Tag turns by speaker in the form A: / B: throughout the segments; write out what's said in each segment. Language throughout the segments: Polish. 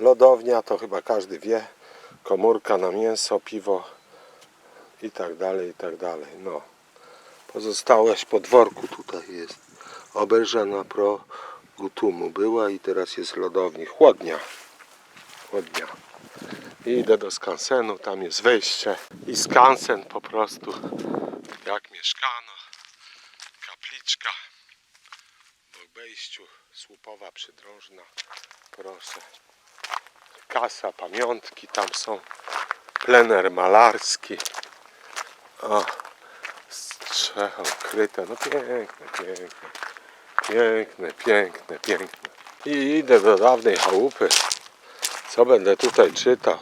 A: Lodownia to chyba każdy wie. Komórka na mięso, piwo i tak dalej, i tak dalej. No. Pozostałość podworku tutaj jest. Oberżana pro gutumu była i teraz jest lodowni. Chłodnia. Chłodnia. I idę do skansenu, tam jest wejście. I skansen po prostu jak mieszkano. Kapliczka. W obejściu słupowa przydrożna. Proszę. Kasa, pamiątki tam są. Plener malarski. O, strzechą kryte. No piękne, piękne. Piękne, piękne, piękne. I idę do dawnej chałupy. Co będę tutaj czytał?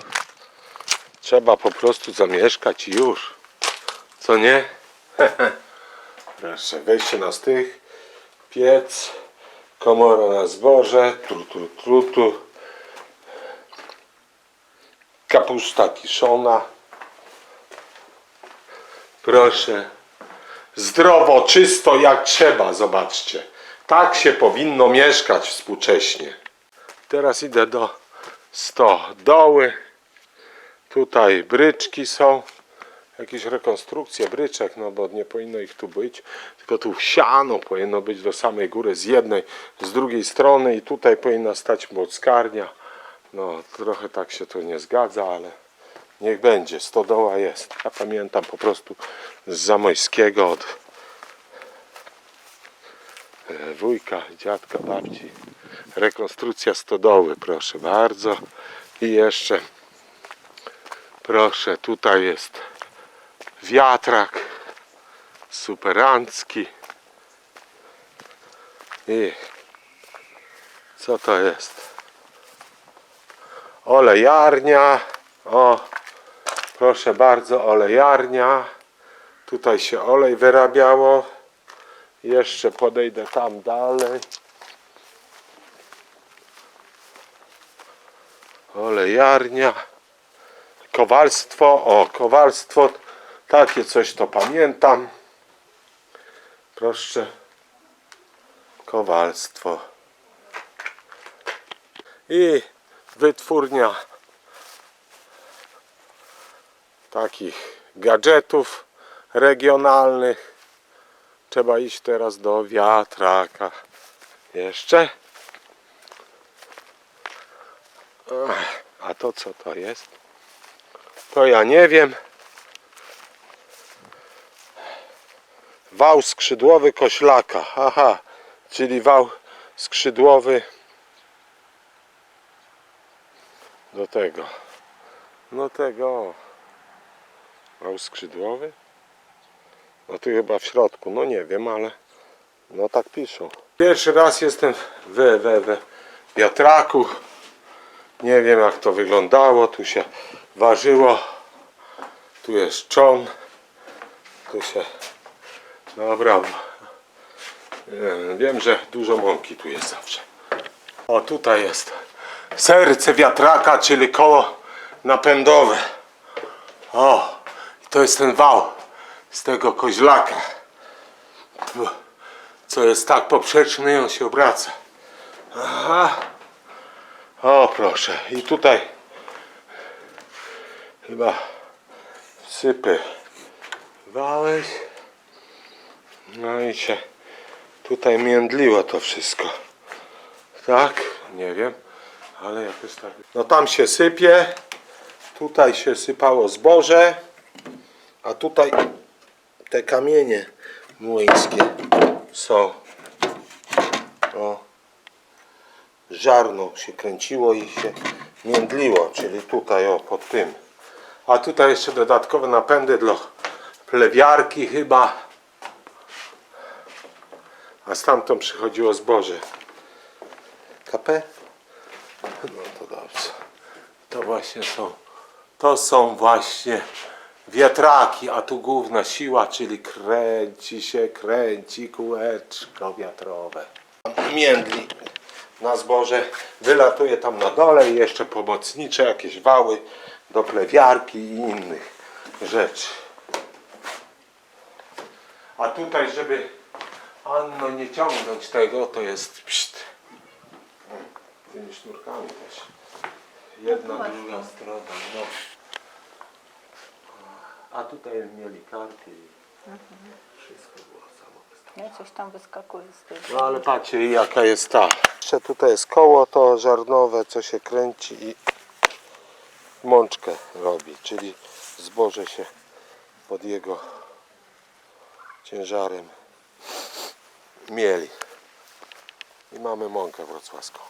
A: Trzeba po prostu zamieszkać i już. Co nie? Proszę, wejście na stych, piec, komora na zboże, tru, tru, tru, tu. Kapusta kiszona. Proszę. Zdrowo, czysto jak trzeba, zobaczcie. Tak się powinno mieszkać współcześnie. Teraz idę do stodoły. Tutaj bryczki są. Jakieś rekonstrukcje bryczek, no bo nie powinno ich tu być. Tylko tu siano powinno być do samej góry z jednej, z drugiej strony i tutaj powinna stać młockarnia. No trochę tak się to nie zgadza, ale niech będzie. Stodoła jest. Ja pamiętam po prostu z Zamojskiego od e, wujka, dziadka, babci. Rekonstrukcja stodoły, proszę bardzo. I jeszcze proszę, tutaj jest wiatrak superancki. I co to jest? Olejarnia. O, proszę bardzo, olejarnia. Tutaj się olej wyrabiało. Jeszcze podejdę tam dalej. Olejarnia. Kowalstwo. O, kowalstwo. Takie coś to pamiętam. Proszę. Kowalstwo. I wytwórnia takich gadżetów regionalnych. Trzeba iść teraz do wiatraka. Jeszcze. A to co to jest? To ja nie wiem. Wał skrzydłowy koślaka. Aha, czyli wał skrzydłowy do tego. No tego. Wał skrzydłowy? No tu chyba w środku, no nie wiem, ale no tak piszą. Pierwszy raz jestem we, we, we wiatraku. Nie wiem jak to wyglądało. Tu się ważyło. Tu jest czon. Tu się. Dobra. Wiem, że dużo mąki tu jest zawsze. O tutaj jest serce wiatraka, czyli koło napędowe. O, to jest ten wał z tego koźlaka. Co jest tak poprzeczny on się obraca. Aha. O proszę. I tutaj chyba sypy wałeś. No i się tutaj międliło to wszystko. Tak? Nie wiem. Ale tak. No tam się sypie. Tutaj się sypało zboże. A tutaj te kamienie młyńskie są. O. Żarno się kręciło i się międliło, czyli tutaj o pod tym. A tutaj jeszcze dodatkowe napędy dla plewiarki chyba. A stamtąd przychodziło zboże. KP? To. To właśnie są. To są właśnie wiatraki, a tu główna siła, czyli kręci się, kręci kółeczko wiatrowe. Międli na zboże, wylatuje tam na dole i jeszcze pomocnicze jakieś wały do plewiarki i innych rzeczy. A tutaj, żeby Anno nie ciągnąć tego, to jest. Tymi sznurkami też. Jedna, druga strona, no. A tutaj mieli karty i wszystko było samo.
B: Nie, coś tam wyskakuje z tej
A: No ale patrzcie jaka jest ta. Jeszcze tutaj jest koło to żarnowe, co się kręci i mączkę robi, czyli zboże się pod jego ciężarem mieli. I mamy mąkę wrocławską.